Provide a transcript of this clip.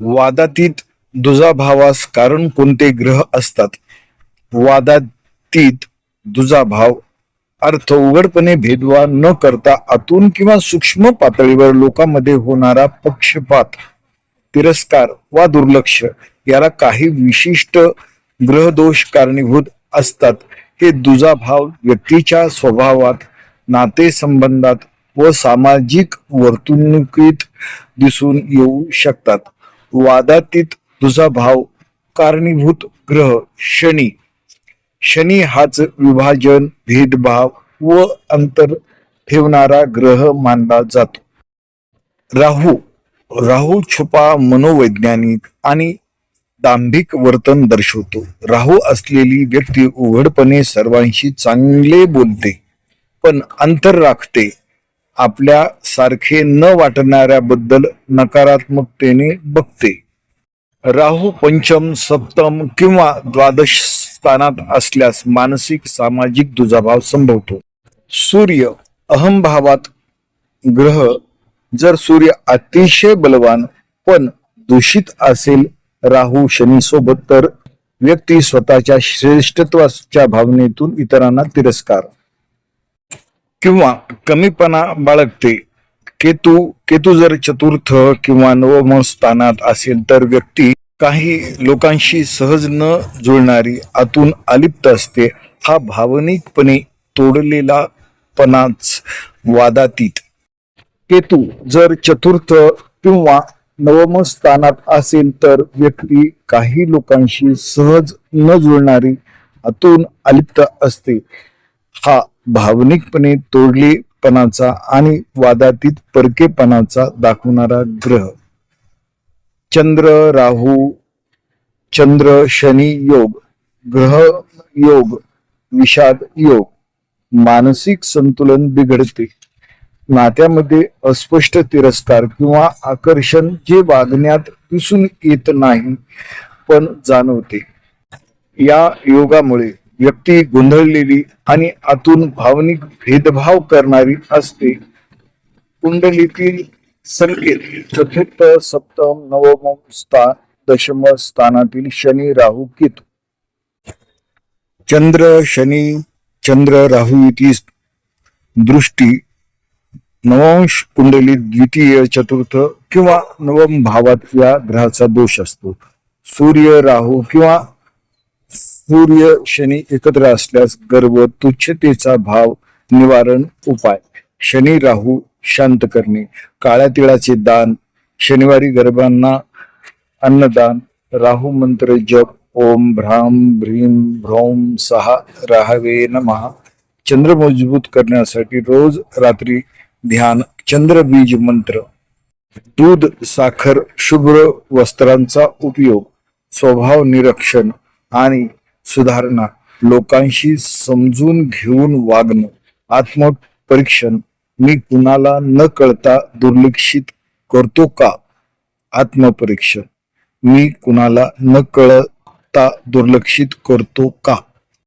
वादातीत दुजाभावास कारण कोणते ग्रह असतात? वादातीत दुजाभाव अर्थ उघडपणे भेदभाव न करता आतून किंवा सूक्ष्म पातळीवर लोकांमध्ये होणारा पक्षपात तिरस्कार वा दुर्लक्ष याला काही विशिष्ट ग्रहदोष कारणीभूत असतात. हे दुजाभाव व्यक्तीच्या स्वभावात नातेसंबंधात व सामाजिक वर्तणुकीत दिसून येऊ शकतात. वादातीत तुझा भाव कारणीभूत ग्रह शनी. शनी हाच विभाजन भेदभाव व अंतर ठेवणारा ग्रह मानला जातो. राहू राहू छुपा मनोवैज्ञानिक आणि दांभिक वर्तन दर्शवतो. राहू असलेली व्यक्ती उघडपणे सर्वांशी चांगले बोलते पण अंतर राखते आपल्या सारखे न वाटणाऱ्याबद्दल नकारात्मकतेने बघते. राहू पंचम सप्तम किंवा द्वादश स्थानात असल्यास मानसिक सामाजिक दुजाभाव संभवतो. सूर्य अहमभावात ग्रह. जर सूर्य अतिशय बलवान पण दूषित असेल राहू शनी सोबत तर व्यक्ती स्वतःच्या श्रेष्ठत्वाच्या भावनेतून इतरांना तिरस्कार. किंवा कमीपणा बाळगते. केतू केतू जर चतुर्थ किंवा नवम स्थानात असेल तर व्यक्ती काही लोकांशी सहज न जुळणारी आतून अलिप्त असते. हा भावनिकपणे तोडलेला पणाच वादातीत. केतू जर चतुर्थ किंवा नवम स्थानात असेल तर व्यक्ती काही लोकांशी सहज न जुळणारी आतून अलिप्त असते. हा भावनिकपणे तोडलेपणाचा आणि वादातीत परकेपणाचा दाखवणारा ग्रह. चंद्र राहू चंद्र शनी योग ग्रह योग विषाद योग मानसिक संतुलन बिघडते. नात्यामध्ये अस्पष्ट तिरस्कार किंवा आकर्षण जे वागण्यात दिसून येत नाही पण जाणवते. या योगामुळे व्यक्ती गोंधळलेली आणि आतून भावनिक भेदभाव करणारी असते. कुंडलीतील संकेत चतुर्थ सप्तम नवम स्थान दशम स्थानातील शनी राहू केतू. चंद्र शनी चंद्र राहू युती दृष्टी नवंश कुंडली द्वितीय चतुर्थ किंवा नवम भावात या ग्रहाचा दोष असतो. सूर्य राहू किंवा सूर्य शनी एकत्र असल्यास गर्व तुच्छतेचा भाव निवारण उपाय. शनी राहू शांत करणे. काळ्या तिळाचे दान शनिवारी गर्भांना अन्नदान राहू मंत्र जप ओम भ्राम भ्रीम भ्रौम सहा राहावे नमहा चंद्र मजबूत करण्यासाठी रोज रात्री ध्यान चंद्रबीज मंत्र. दूध साखर शुभ्र वस्त्रांचा उपयोग. स्वभाव निरक्षण आणि सुधारणा लोकांशी समजून घेऊन वागणं आत्मपरीक्षण मी कुणाला न कळता दुर्लक्षित करतो का? आत्मपरीक्षण मी कुणाला न कळता दुर्लक्षित करतो का?